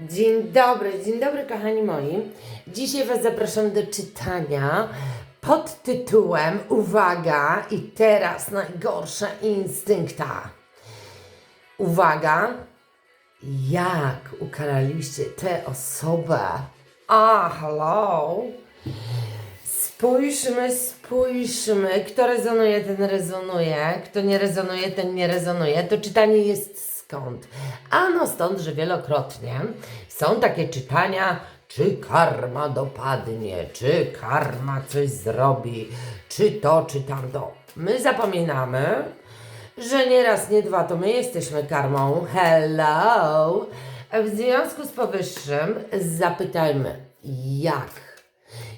Dzień dobry, dzień dobry kochani moi. Dzisiaj Was zapraszam do czytania pod tytułem Uwaga i teraz najgorsza instynkta. Uwaga, jak ukaraliście tę osobę? A, hello? Spójrzmy, spójrzmy. Kto rezonuje, ten rezonuje. Kto nie rezonuje, ten nie rezonuje. To czytanie jest skąd? Ano stąd, że wielokrotnie są takie czytania, czy karma dopadnie, czy karma coś zrobi, czy to, czy tamto. My zapominamy, że nie raz, nie dwa, to my jesteśmy karmą. Hello! W związku z powyższym zapytajmy, jak?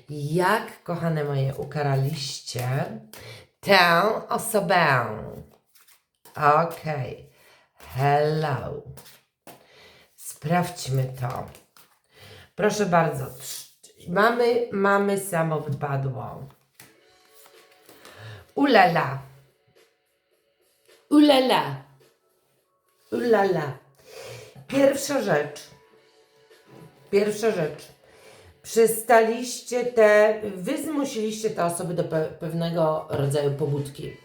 Jak, kochane moje, ukaraliście tę osobę? Okej. Hello. Sprawdźmy to. Proszę bardzo. Mamy, mamy samo wypadło. Ulala. Ulala. Ulala. Pierwsza rzecz. Pierwsza rzecz. Przestaliście te, wy zmusiliście te osoby do pe pewnego rodzaju pobudki.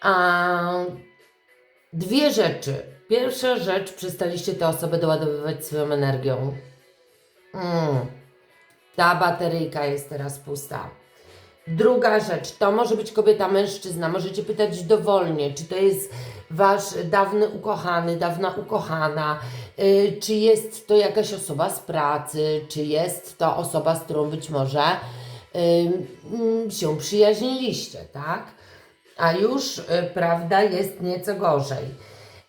A dwie rzeczy. Pierwsza rzecz, przestaliście te osoby doładowywać swoją energią. Mm. Ta bateryjka jest teraz pusta. Druga rzecz, to może być kobieta, mężczyzna. Możecie pytać dowolnie, czy to jest wasz dawny ukochany, dawna ukochana, y, czy jest to jakaś osoba z pracy, czy jest to osoba, z którą być może y, mm, się przyjaźniliście, tak? A już, y, prawda, jest nieco gorzej.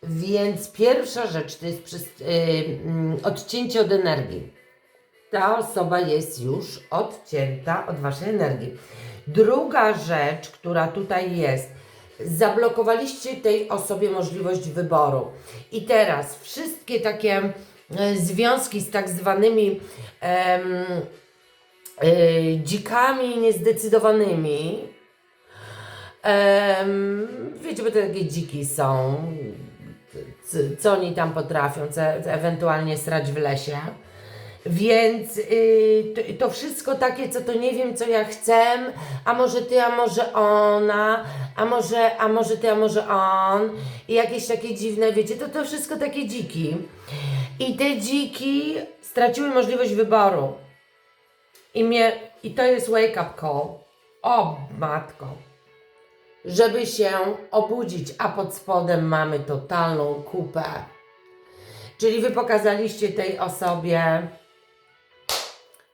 Więc pierwsza rzecz to jest y, mm, odcięcie od energii ta osoba jest już odcięta od waszej energii. Druga rzecz, która tutaj jest, zablokowaliście tej osobie możliwość wyboru. I teraz wszystkie takie e, związki z tak zwanymi em, e, dzikami niezdecydowanymi, em, wiecie, bo to takie dziki są, co, oni tam potrafią, co ewentualnie srać w lesie. Więc y, to, to wszystko takie, co to nie wiem, co ja chcę, a może ty, a może ona, a może, a może ty, a może on, i jakieś takie dziwne, wiecie, to to wszystko takie dziki. I te dziki straciły możliwość wyboru. I, mnie, I to jest wake up call. O, matko. Żeby się obudzić, a pod spodem mamy totalną kupę. Czyli wy pokazaliście tej osobie,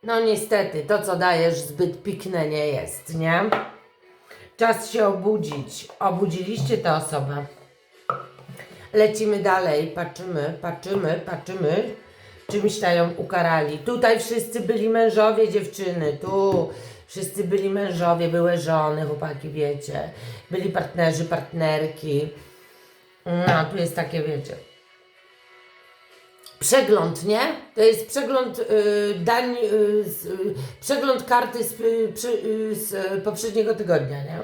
no niestety, to co dajesz zbyt pikne nie jest, nie? Czas się obudzić. Obudziliście tę osobę. Lecimy dalej, patrzymy, patrzymy, patrzymy. Czymś tam ją ukarali. Tutaj wszyscy byli mężowie, dziewczyny, tu wszyscy byli mężowie, były żony, chłopaki, wiecie. Byli partnerzy, partnerki. No, tu jest takie, wiecie. Przegląd, nie? To jest przegląd y, dań, y, y, przegląd karty z, y, przy, y, z y, poprzedniego tygodnia, nie?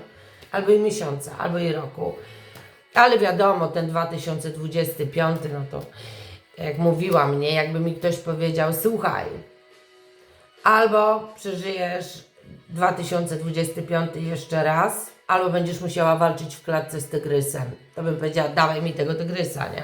Albo i miesiąca, albo i roku. Ale wiadomo, ten 2025, no to jak mówiłam, nie? Jakby mi ktoś powiedział, słuchaj, albo przeżyjesz 2025 jeszcze raz, albo będziesz musiała walczyć w klatce z tygrysem. To bym powiedziała, dawaj mi tego tygrysa, nie?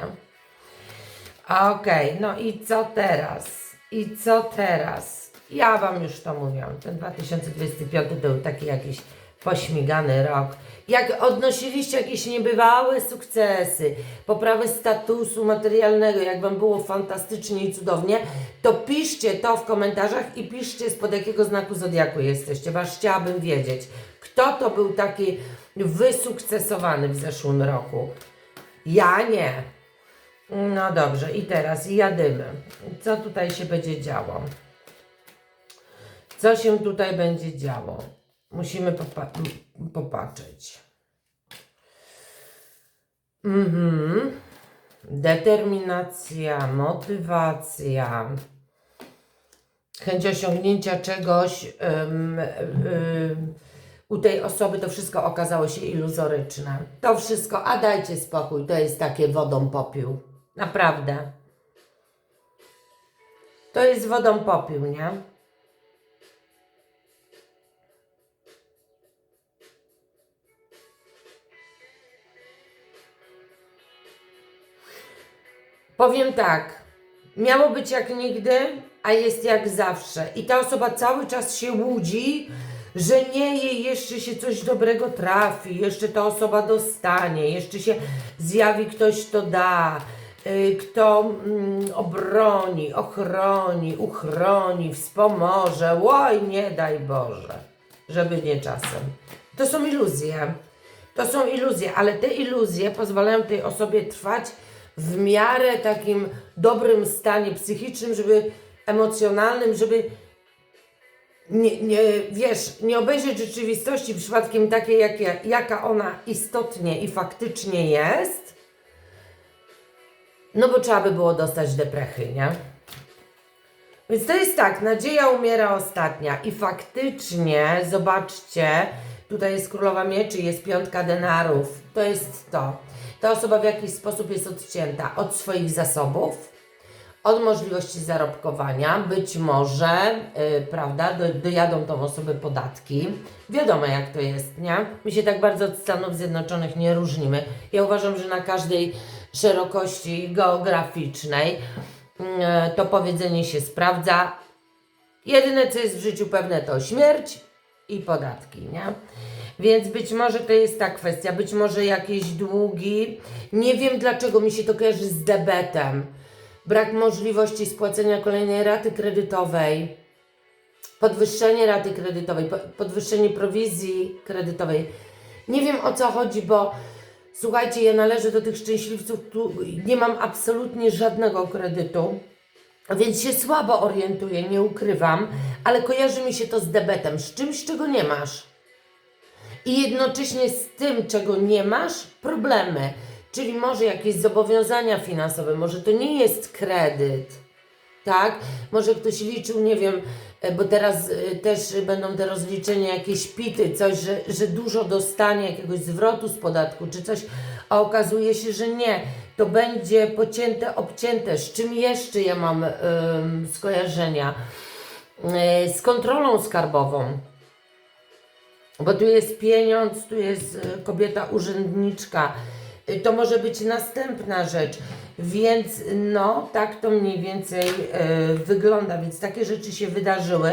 Okej, no i co teraz? I co teraz? Ja Wam już to mówiłam. Ten 2025 to był taki jakiś pośmigany rok. Jak odnosiliście jakieś niebywałe sukcesy, poprawę statusu materialnego, jak Wam było fantastycznie i cudownie, to piszcie to w komentarzach i piszcie spod jakiego znaku zodiaku jesteście, aż chciałabym wiedzieć, kto to był taki wysukcesowany w zeszłym roku. Ja nie. No dobrze, i teraz jadymy. Co tutaj się będzie działo? Co się tutaj będzie działo? Musimy popa- popatrzeć. Mhm. Determinacja, motywacja, chęć osiągnięcia czegoś ym, ym, u tej osoby to wszystko okazało się iluzoryczne. To wszystko, a dajcie spokój, to jest takie wodą popiół. Naprawdę. To jest wodą popiół, nie? Powiem tak. Miało być jak nigdy, a jest jak zawsze. I ta osoba cały czas się łudzi, że nie jej jeszcze się coś dobrego trafi, jeszcze ta osoba dostanie, jeszcze się zjawi ktoś, kto da, y, kto mm, obroni, ochroni, uchroni, wspomoże. Oj, nie daj Boże, żeby nie czasem. To są iluzje. To są iluzje, ale te iluzje pozwalają tej osobie trwać w miarę takim dobrym stanie psychicznym, żeby emocjonalnym, żeby nie, nie, wiesz, nie obejrzeć rzeczywistości przypadkiem takiej, jakie, jaka ona istotnie i faktycznie jest, no bo trzeba by było dostać deprechy, nie? Więc to jest tak, nadzieja umiera ostatnia i faktycznie, zobaczcie, tutaj jest królowa mieczy, jest piątka denarów, to jest to. Ta osoba w jakiś sposób jest odcięta od swoich zasobów, od możliwości zarobkowania, być może, yy, prawda, do, dojadą tą osobę podatki. Wiadomo jak to jest, nie? My się tak bardzo od Stanów Zjednoczonych nie różnimy. Ja uważam, że na każdej szerokości geograficznej yy, to powiedzenie się sprawdza. Jedyne co jest w życiu pewne to śmierć i podatki, nie? Więc być może to jest ta kwestia, być może jakieś długi. Nie wiem dlaczego mi się to kojarzy z debetem. Brak możliwości spłacenia kolejnej raty kredytowej, podwyższenie raty kredytowej, po- podwyższenie prowizji kredytowej. Nie wiem o co chodzi, bo słuchajcie, ja należę do tych szczęśliwców, tu nie mam absolutnie żadnego kredytu. Więc się słabo orientuję, nie ukrywam, ale kojarzy mi się to z debetem, z czymś, czego nie masz. I jednocześnie z tym, czego nie masz, problemy. Czyli może jakieś zobowiązania finansowe, może to nie jest kredyt, tak? Może ktoś liczył, nie wiem, e, bo teraz e, też będą te rozliczenia, jakieś pity, coś, że, że dużo dostanie jakiegoś zwrotu z podatku, czy coś, a okazuje się, że nie. To będzie pocięte, obcięte. Z czym jeszcze ja mam ym, skojarzenia? Yy, z kontrolą skarbową. Bo tu jest pieniądz, tu jest y, kobieta urzędniczka. Y, To może być następna rzecz. Więc no, tak to mniej więcej y, wygląda. Więc takie rzeczy się wydarzyły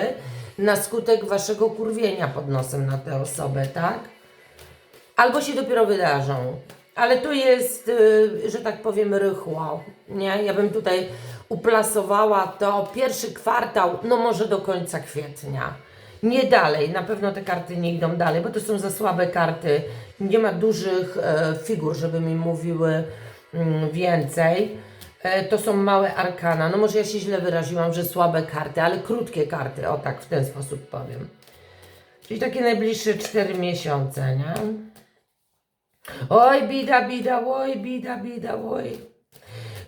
na skutek waszego kurwienia pod nosem na tę osobę, tak? Albo się dopiero wydarzą. Ale to jest, że tak powiem, rychło. Nie? Ja bym tutaj uplasowała to pierwszy kwartał, no może do końca kwietnia. Nie dalej, na pewno te karty nie idą dalej, bo to są za słabe karty. Nie ma dużych e, figur, żeby mi mówiły mm, więcej. E, to są małe arkana. No może ja się źle wyraziłam, że słabe karty, ale krótkie karty, o tak, w ten sposób powiem. Czyli takie najbliższe 4 miesiące, nie? Oj, bida, bida, oj, bida, bida, oj.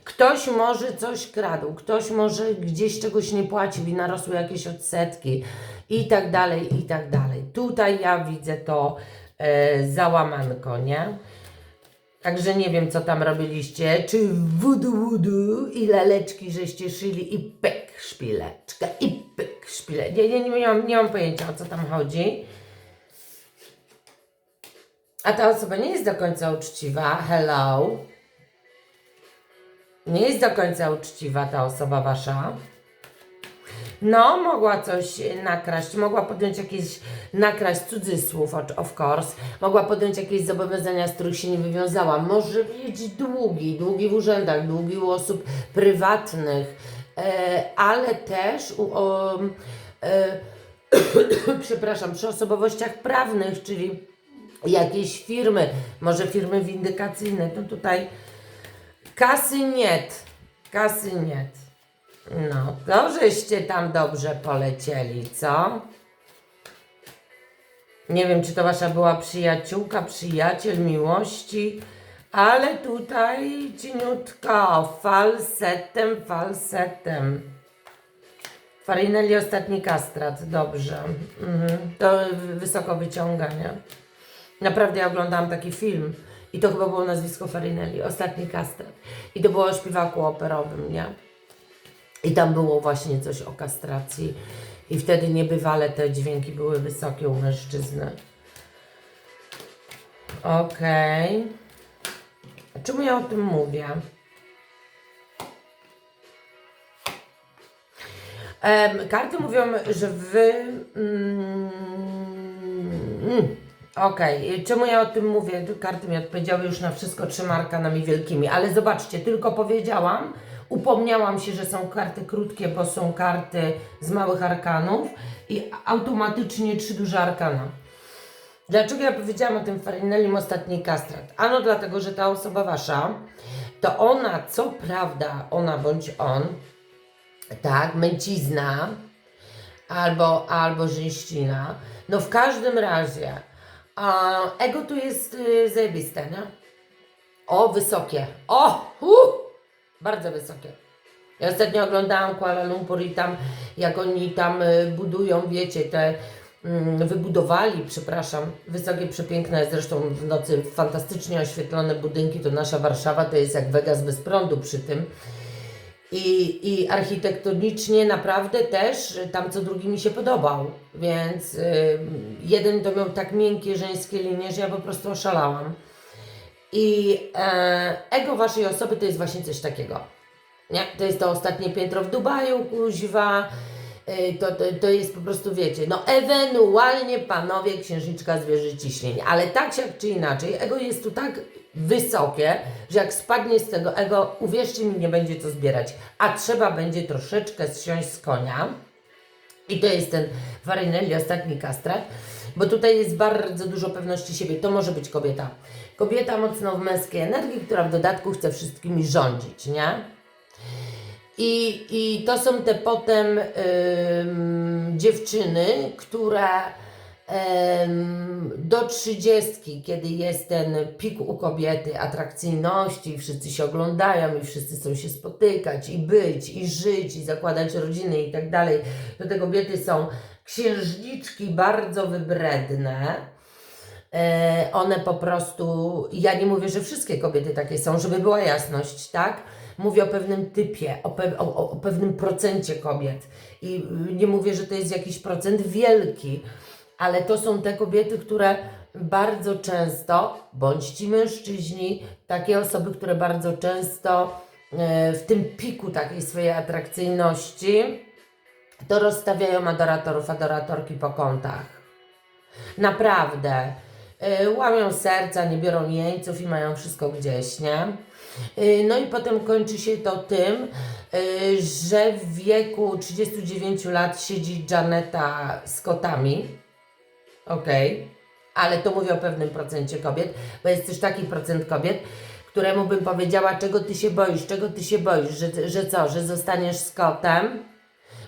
Ktoś może coś kradł, ktoś może gdzieś czegoś nie płacił i narosły jakieś odsetki i tak dalej, i tak dalej. Tutaj ja widzę to e, załamanko, nie? Także nie wiem, co tam robiliście. Czy wudu wudu i laleczki żeście szyli i pyk szpileczka i pyk szpile. Nie, nie, nie, mam, nie mam pojęcia, o co tam chodzi. A ta osoba nie jest do końca uczciwa. Hello. Nie jest do końca uczciwa ta osoba wasza. No, mogła coś nakraść, mogła podjąć jakieś, nakraść cudzysłów, of course, mogła podjąć jakieś zobowiązania, z których się nie wywiązała, może mieć długi, długi w urzędach, długi u osób prywatnych, e, ale też u, o, e, przepraszam, przy osobowościach prawnych, czyli jakieś firmy, może firmy windykacyjne, to tutaj kasy niet, kasy niet. No, to żeście tam dobrze polecieli, co? Nie wiem, czy to wasza była przyjaciółka, przyjaciel miłości, ale tutaj cieniutko, falsetem, falsetem. Farinelli ostatni kastrat, dobrze. Mhm. To wysoko wyciąga, nie? Naprawdę ja oglądałam taki film i to chyba było nazwisko Farinelli, ostatni kastrat. I to było o śpiewaku operowym, nie? I tam było właśnie coś o kastracji. I wtedy niebywale te dźwięki były wysokie u mężczyzny. Okej. Czemu ja o tym mówię? Em, karty mówią, że wy. Mm, Okej, czemu ja o tym mówię? Karty mi odpowiedziały już na wszystko trzema arkanami wielkimi, ale zobaczcie, tylko powiedziałam, upomniałam się, że są karty krótkie, bo są karty z małych arkanów i automatycznie trzy duże arkana. Dlaczego ja powiedziałam o tym Farinellim ostatni kastrat? Ano dlatego, że ta osoba wasza, to ona, co prawda, ona bądź on, tak, męcizna albo, albo żeńszczyna, no w każdym razie a, ego tu jest y, zajebiste, nie? O, wysokie. O, uh, bardzo wysokie. Ja ostatnio oglądałam Kuala Lumpur i tam, jak oni tam y, budują, wiecie, te mm, wybudowali, przepraszam, wysokie, przepiękne, zresztą w nocy fantastycznie oświetlone budynki, to nasza Warszawa to jest jak Vegas bez prądu przy tym. I, I architektonicznie naprawdę też y, tam co drugi mi się podobał. Więc y, jeden to miał tak miękkie żeńskie linie, że ja po prostu oszalałam. I e, ego waszej osoby to jest właśnie coś takiego. Nie? To jest to ostatnie piętro w Dubaju, kuźwa. Y, To, to, to jest po prostu, wiecie, no ewentualnie panowie księżniczka zwierzy ciśnień, ale tak się czy inaczej, ego jest tu tak wysokie, że jak spadnie z tego ego, uwierzcie mi, nie będzie co zbierać, a trzeba będzie troszeczkę zsiąść z konia. I to jest ten Farinelli, ostatni kastrat, bo tutaj jest bardzo dużo pewności siebie. To może być kobieta. Kobieta mocno w męskiej energii, która w dodatku chce wszystkimi rządzić, nie? I, I to są te potem ym, dziewczyny, które do trzydziestki, kiedy jest ten pik u kobiety atrakcyjności, wszyscy się oglądają i wszyscy chcą się spotykać i być, i żyć, i zakładać rodziny i tak dalej, to te kobiety są księżniczki bardzo wybredne. E, one po prostu, ja nie mówię, że wszystkie kobiety takie są, żeby była jasność, tak? Mówię o pewnym typie, o, pe, o, o- pewnym procencie kobiet. I nie mówię, że to jest jakiś procent wielki, ale to są te kobiety, które bardzo często, bądź ci mężczyźni, takie osoby, które bardzo często e, w tym piku takiej swojej atrakcyjności, to rozstawiają adoratorów, adoratorki po kątach. Naprawdę. Y, łamią serca, nie biorą jeńców i mają wszystko gdzieś, nie? Y, No i potem kończy się to tym, że w wieku 39 lat siedzi Janeta z kotami. Okej. Ale to mówię o pewnym procencie kobiet, bo jest też taki procent kobiet, któremu bym powiedziała, czego ty się boisz, czego ty się boisz, że, że co, że zostaniesz z kotem?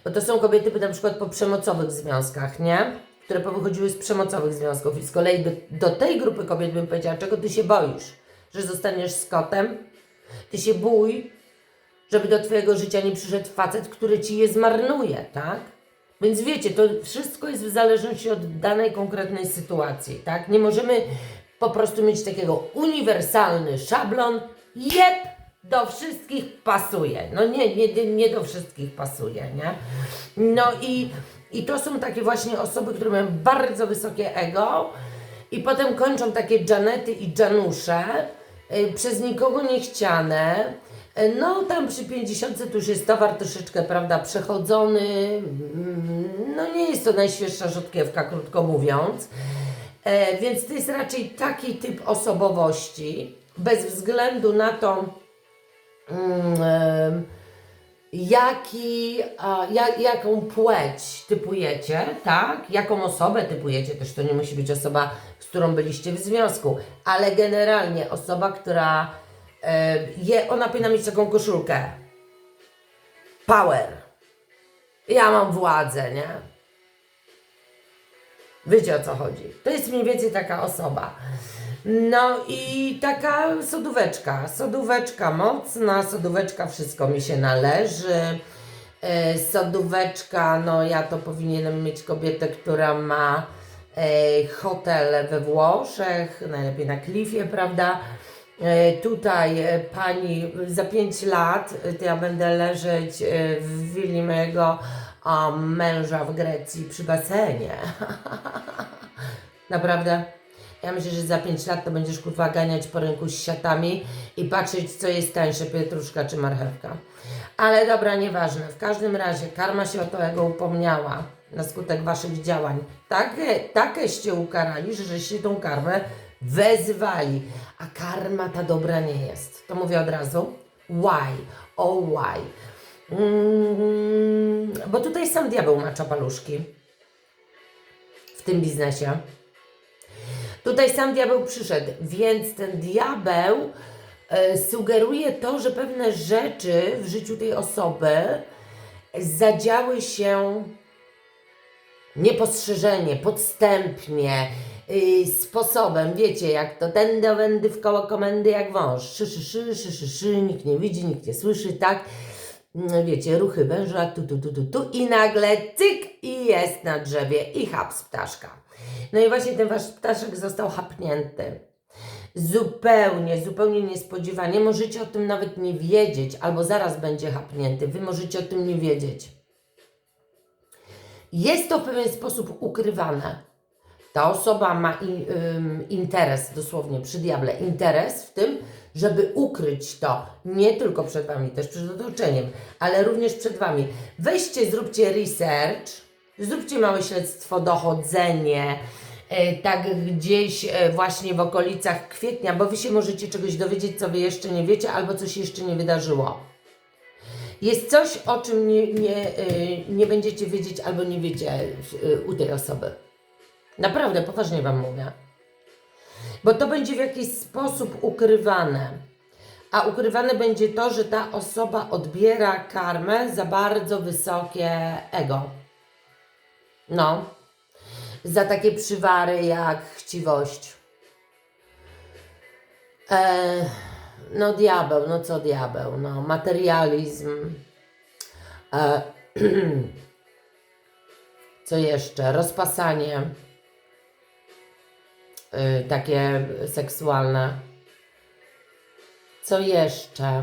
Bo to są kobiety na przykład po przemocowych związkach, nie? Które powychodziły z przemocowych związków. I z kolei do, do tej grupy kobiet bym powiedziała, czego ty się boisz? Że zostaniesz z kotem? Ty się bój, żeby do twojego życia nie przyszedł facet, który ci je zmarnuje, tak? Więc wiecie, to wszystko jest w zależności od danej konkretnej sytuacji, tak? Nie możemy po prostu mieć takiego uniwersalny szablon, jep, do wszystkich pasuje. No nie, nie, nie do wszystkich pasuje, nie? No i, i to są takie właśnie osoby, które mają bardzo wysokie ego i potem kończą takie Janety i Janusze, y, przez nikogo niechciane. No, tam przy 50 to już jest towar troszeczkę, prawda, przechodzony. Mm, No, nie jest to najświeższa rzodkiewka, krótko mówiąc. E, więc to jest raczej taki typ osobowości, bez względu na to, mm, em, jaki, a, ja, jaką płeć typujecie, tak? Jaką osobę typujecie, też to nie musi być osoba, z którą byliście w związku, ale generalnie osoba, która e, je, ona powinna mieć taką koszulkę. Power. Ja mam władzę, nie? Wiecie o co chodzi. To jest mniej więcej taka osoba. No i taka sodóweczka. Sodóweczka mocna, sodóweczka wszystko mi się należy. E, Sodóweczka, no ja to powinienem mieć kobietę, która ma e, hotel we Włoszech, najlepiej na klifie, prawda? E, Tutaj e, pani za 5 lat e, to ja będę leżeć w willi mojego męża w Grecji przy basenie. Naprawdę? Ja myślę, że za 5 lat to będziesz kurwa ganiać po rynku z siatami i patrzeć, co jest tańsze, pietruszka czy marchewka. Ale dobra, nieważne. W każdym razie karma się o to upomniała na skutek waszych działań. Takie, takeście ukarali, że żeście tą karmę wezwali. A karma ta dobra nie jest. To mówię od razu. Why? Oh why? Mm, bo tutaj sam diabeł macza paluszki w tym biznesie. Tutaj sam diabeł przyszedł, więc ten diabeł e, sugeruje to, że pewne rzeczy w życiu tej osoby zadziały się niepostrzeżenie, podstępnie, yy, sposobem, wiecie, jak to ten do w koło komendy jak wąż. Szy, szy, szy, szy, szy, szy, nikt nie widzi, nikt nie słyszy, tak? Mm, Wiecie, ruchy węża, tu, tu, tu, tu, tu i nagle cyk i jest na drzewie i haps ptaszka. No i właśnie ten wasz ptaszek został hapnięty. Zupełnie, zupełnie niespodziewanie. Możecie o tym nawet nie wiedzieć, albo zaraz będzie hapnięty. Wy możecie o tym nie wiedzieć. Jest to w pewien sposób ukrywane. Ta osoba ma in, ym, interes, dosłownie przy diable, interes w tym, żeby ukryć to nie tylko przed Wami, też przed otoczeniem, ale również przed Wami. Weźcie, zróbcie research, zróbcie małe śledztwo, dochodzenie, e, tak gdzieś e, właśnie w okolicach kwietnia, bo Wy się możecie czegoś dowiedzieć, co Wy jeszcze nie wiecie, albo coś jeszcze nie wydarzyło. Jest coś, o czym nie, nie, y, nie będziecie wiedzieć albo nie wiecie y, u tej osoby. Naprawdę, poważnie Wam mówię. Bo to będzie w jakiś sposób ukrywane. A ukrywane będzie to, że ta osoba odbiera karmę za bardzo wysokie ego. No. Za takie przywary jak chciwość. Eee, no diabeł, no co diabeł, no materializm. E, co jeszcze? Rozpasanie. Y, takie seksualne. Co jeszcze?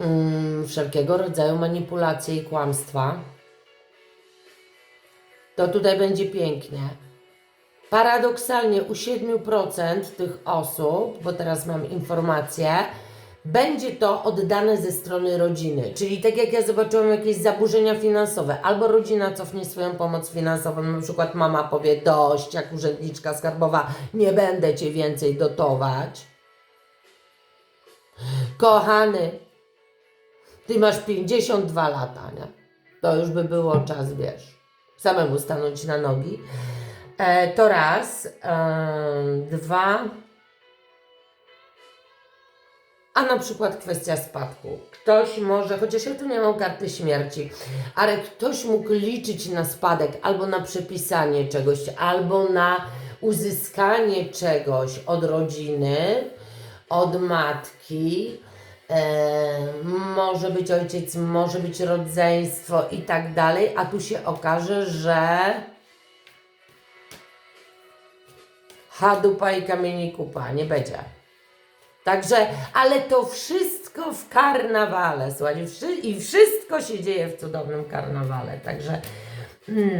Mm, wszelkiego rodzaju manipulacje i kłamstwa. To tutaj będzie pięknie. Paradoksalnie u 7% tych osób, bo teraz mam informację, będzie to oddane ze strony rodziny. Czyli tak jak ja zobaczyłam jakieś zaburzenia finansowe, albo rodzina cofnie swoją pomoc finansową, na przykład mama powie dość, jak urzędniczka skarbowa, nie będę cię więcej dotować. Kochany, ty masz 52 lata, nie? To już by było czas, wiesz, samemu stanąć na nogi. E, to raz. E, dwa. A na przykład kwestia spadku. Ktoś może, chociaż ja tu nie mam karty śmierci, ale ktoś mógł liczyć na spadek albo na przepisanie czegoś, albo na uzyskanie czegoś od rodziny, od matki. E, może być ojciec, może być rodzeństwo i tak dalej, a tu się okaże, że Hadupa i kamieni kupa, nie będzie. Także, ale to wszystko w karnawale, słuchajcie, wszy- i wszystko się dzieje w cudownym karnawale, także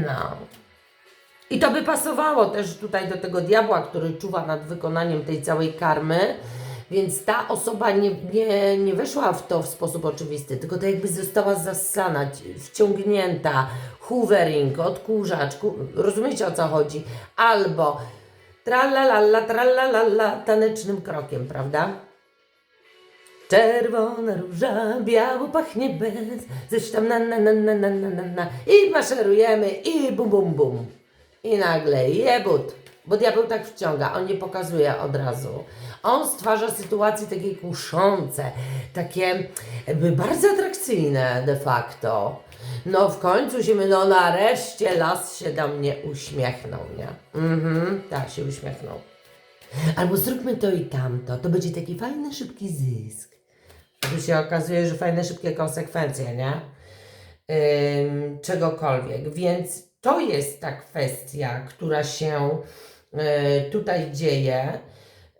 no. I to by pasowało też tutaj do tego diabła, który czuwa nad wykonaniem tej całej karmy, więc ta osoba nie, nie, nie weszła w to w sposób oczywisty, tylko to jakby została zassana, ci- wciągnięta, hoovering, odkurzacz, ku, rozumiecie o co chodzi? Albo Tralalalla, tralalalla, tanecznym krokiem, prawda? Czerwona róża, biało pachnie bez, zresztą na na na na na na na i maszerujemy i bum bum bum. I nagle jebut bo diabeł tak wciąga, on nie pokazuje od razu. On stwarza sytuacje takie kuszące, takie bardzo atrakcyjne de facto. No w końcu się my, no nareszcie las się do mnie uśmiechnął, nie? Mhm, tak się uśmiechnął. Albo zróbmy to i tamto, to będzie taki fajny, szybki zysk. Tu się okazuje, że fajne, szybkie konsekwencje, nie? Ym, czegokolwiek. Więc to jest ta kwestia, która się tutaj dzieje.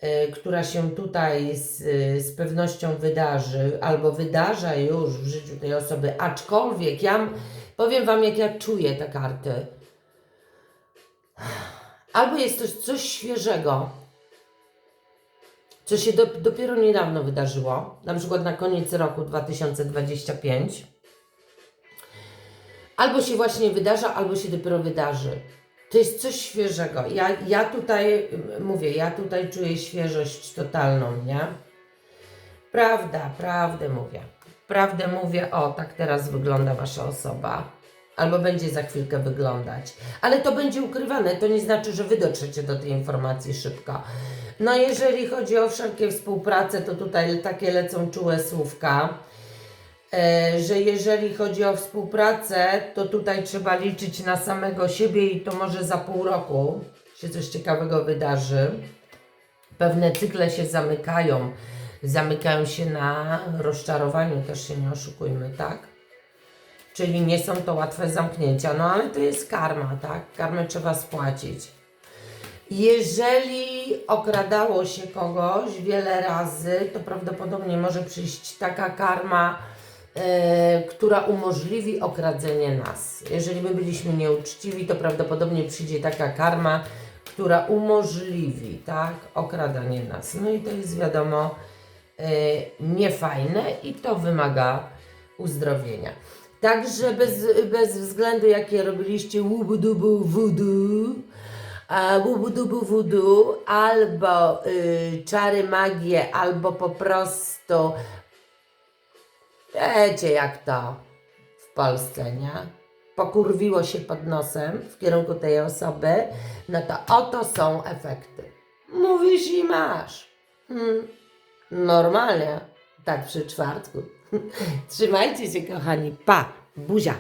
y, która się tutaj z, y, z pewnością wydarzy, albo wydarza już w życiu tej osoby, aczkolwiek ja powiem Wam, jak ja czuję te karty. Albo jest to coś świeżego, co się do, dopiero niedawno wydarzyło, na przykład na koniec roku 2025. Albo się właśnie wydarza, albo się dopiero wydarzy. To jest coś świeżego. Ja, ja tutaj mm, mówię, ja tutaj czuję świeżość totalną, nie? Prawda, prawdę mówię. Prawdę mówię, o, tak teraz wygląda wasza osoba. Albo będzie za chwilkę wyglądać. Ale to będzie ukrywane, to nie znaczy, że wy dotrzecie do tej informacji szybko. No jeżeli chodzi o wszelkie współpracę, to tutaj takie lecą czułe słówka, że jeżeli chodzi o współpracę, to tutaj trzeba liczyć na samego siebie i to może za pół roku się coś ciekawego wydarzy. Pewne cykle się zamykają, zamykają się na rozczarowaniu, też się nie oszukujmy, tak? Czyli nie są to łatwe zamknięcia, no ale to jest karma, tak? Karmę trzeba spłacić. Jeżeli okradało się kogoś wiele razy, to prawdopodobnie może przyjść taka karma, e, która umożliwi okradzenie nas. Jeżeli my byliśmy nieuczciwi, to prawdopodobnie przyjdzie taka karma, która umożliwi tak, okradanie nas. No i to jest wiadomo e, niefajne i to wymaga uzdrowienia. Także bez, bez względu jakie robiliście łubu-dubu łubu-dubu voodoo, albo y, czary magię, albo po prostu wiecie jak to w Polsce, nie? Pokurwiło się pod nosem w kierunku tej osoby, no to oto są efekty. Mówisz i masz. Hmm. Normalnie, tak przy czwartku. Trzymajcie się, kochani. Pa, buzia.